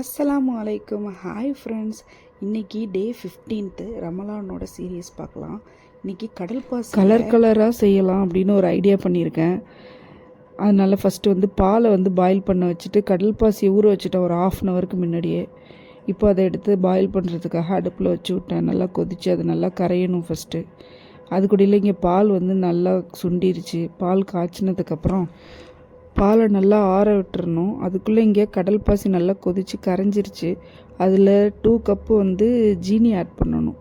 அஸ்ஸலாமு அலைக்கும். Hi friends இன்னைக்கு டே ஃபிஃப்டீன்த்து ரமலானோட சீரியஸ் பார்க்கலாம். இன்னைக்கு கடல் பாஸ் கலர் கலராக செய்யலாம் அப்படின்னு ஒரு ஐடியா பண்ணியிருக்கேன். அதனால் ஃபஸ்ட்டு வந்து பாலை வந்து பாயில் பண்ண வச்சுட்டு கடல் பாசியை ஊற வச்சுட்டேன் ஒரு ஆஃப் அன் ஹவருக்கு முன்னாடியே. இப்போ அதை எடுத்து பாயில் பண்ணுறதுக்காக அடுப்பில் வச்சு விட்டேன். நல்லா கொதித்து அது நல்லா கரையணும் ஃபஸ்ட்டு அது கூட இல்லை இங்கே பால் வந்து நல்லா சுண்டிருச்சு. பால் காய்ச்சினதுக்கப்புறம் பாலை நல்லா ஆற விட்டுறணும். அதுக்குள்ளே இங்கே கடல் பாசி நல்லா கொதித்து கரைஞ்சிருச்சு. அதில் டூ கப்பு வந்து ஜீனி ஆட் பண்ணணும்.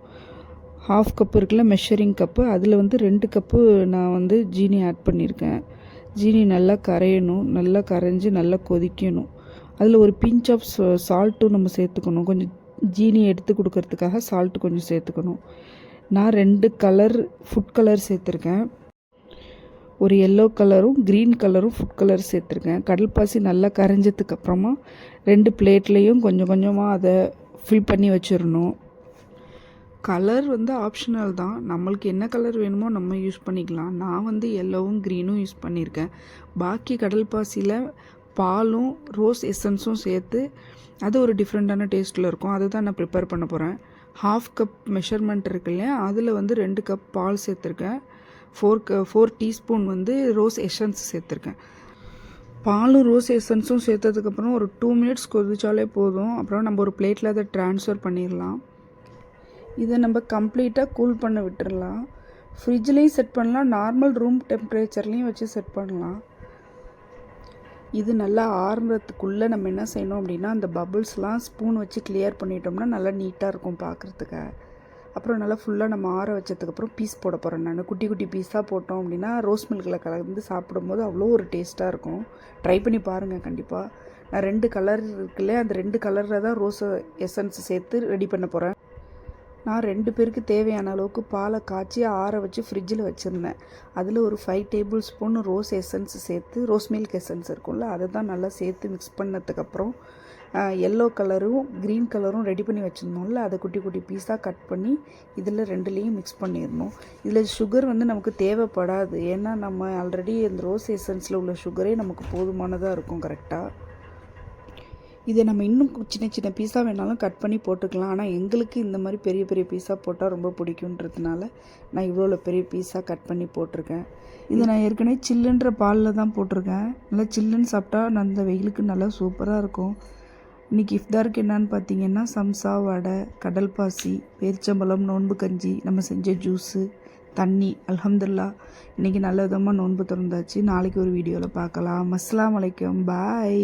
ஹாஃப் கப்பு இருக்குல்ல மெஷரிங் கப்பு அதில் வந்து ரெண்டு கப்பு நான் வந்து ஜீனி ஆட் பண்ணியிருக்கேன் ஜீனி நல்லா கரையணும். நல்லா கரைஞ்சி நல்லா கொதிக்கணும். அதில் ஒரு பிஞ்ச் ஆஃப் சால்ட்டும் நம்ம சேர்த்துக்கணும். கொஞ்சம் ஜீனி எடுத்து கொடுக்கறதுக்காக சால்ட் கொஞ்சம் சேர்த்துக்கணும். நான் ரெண்டு கலர் ஃபுட் கலர் சேர்த்துருக்கேன். ஒரு எல்லோ கலரும் க்ரீன் கலரும் ஃபுட் கலர் சேர்த்துருக்கேன். கடல் பாசி நல்லா கரைஞ்சதுக்கு அப்புறமா ரெண்டு பிளேட்லேயும் கொஞ்சம் கொஞ்சமாக அதை ஃபில் பண்ணி வச்சிடணும். கலர் வந்து ஆப்ஷனல் தான். நம்மளுக்கு என்ன கலர் வேணுமோ நம்ம யூஸ் பண்ணிக்கலாம். நான் வந்து எல்லோவும் க்ரீனும் யூஸ் பண்ணியிருக்கேன் பாக்கி கடல் பாசியில் பாலும் ரோஸ் எசன்ஸும் சேர்த்து அது ஒரு டிஃப்ரெண்ட்டான டேஸ்ட்டில் இருக்கும். அதை தான் நான் ப்ரிப்பேர் பண்ண போகிறேன் ஹாஃப் கப் மெஷர்மெண்ட் இருக்கு இல்லையா? அதில் வந்து ரெண்டு கப் பால் சேர்த்துருக்கேன். ஃபோர் ஃபோர் டீஸ்பூன் வந்து ரோஸ் எசன்ஸ் சேர்த்துருக்கேன். பாலும் ரோஸ் எசன்ஸும் சேர்த்ததுக்கப்புறம் ஒரு டூ மினிட்ஸ் கொதிச்சாலே போதும். அப்புறம் நம்ம ஒரு பிளேட்டில் அதை ட்ரான்ஸ்ஃபர் பண்ணிடலாம். இதை நம்ம கம்ப்ளீட்டாக கூல் பண்ண விட்டுடலாம் ஃப்ரிட்ஜ்லேயும் செட் பண்ணலாம். நார்மல் ரூம் டெம்பரேச்சர்லேயும் வச்சு செட் பண்ணலாம். இது நல்லா ஆறுறதுக்குள்ளே நம்ம என்ன செய்யணும் அப்படின்னா அந்த பபுள்ஸ்லாம் ஸ்பூன் வச்சு கிளியர் பண்ணிட்டோம்னா நல்லா நீட்டாக இருக்கும் பார்க்குறதுக்கு அப்புறம் நல்லா ஃபுல்லாக நம்ம ஆற வச்சதுக்கப்புறம் பீஸ் போட போகிறேன் நான். குட்டி குட்டி பீஸாக போட்டோம் அப்படின்னா ரோஸ் மில்கில் கலந்து சாப்பிடும்போது அவ்வளோ ஒரு டேஸ்ட்டாக இருக்கும். ட்ரை பண்ணி பாருங்கள் கண்டிப்பாக நான் ரெண்டு கலர் இருக்குல்ல அந்த ரெண்டு கலரில் தான் ரோஸ் எசன்ஸ் சேர்த்து ரெடி பண்ண போகிறேன் நான் ரெண்டு பேருக்கு தேவையான அளவுக்கு பாலை காய்ச்சி ஆற வச்சு ஃப்ரிட்ஜில் வச்சுருந்தேன். அதில் ஒரு five tablespoon rose essence சேர்த்து ரோஸ் மில்க் எசன்ஸ் இருக்கும்ல அதை தான் நல்லா சேர்த்து மிக்ஸ் பண்ணதுக்கப்புறம் எல்லோ கலரும் க்ரீன் கலரும் ரெடி பண்ணி வச்சுருந்தோம்ல அதை குட்டி குட்டி பீஸாக கட் பண்ணி இதில் ரெண்டுலேயும் மிக்ஸ் பண்ணிடணும். இதில் சுகர் வந்து நமக்கு தேவைப்படாது. ஏன்னா நம்ம ஆல்ரெடி இந்த ரோஸ் எசன்ஸில் உள்ள சுகரே நமக்கு போதுமானதாக இருக்கும் கரெக்டாக இதை நம்ம இன்னும் சின்ன சின்ன பீஸாக வேணாலும் கட் பண்ணி போட்டுக்கலாம். ஆனால் எங்களுக்கு இந்த மாதிரி பெரிய பெரிய பீஸாக போட்டால் ரொம்ப பிடிக்குன்றதுனால நான் இவ்வளோ பெரிய பீஸாக கட் பண்ணி போட்டிருக்கேன். இதை நான் ஏற்கனவே சில்லுன்ற பாலில் தான் போட்டிருக்கேன். நல்லா சில்லுன்னு சாப்பிட்டா அந்த வெயிலுக்கு நல்லா சூப்பராக இருக்கும். இன்றைக்கி இஃப்தாருக்கு என்னன்னு பார்த்தீங்கன்னா சம்சா வடை கடல் பாசி பேரிச்சம்பழம் நோன்பு கஞ்சி நம்ம செஞ்ச ஜூஸு தண்ணி அல்ஹம்துல்லா. இன்றைக்கி நல்ல விதமாக நோன்பு திறந்தாச்சு. நாளைக்கு ஒரு வீடியோவில் பார்க்கலாம். அஸ்லாம் வலைக்கம் பாய்.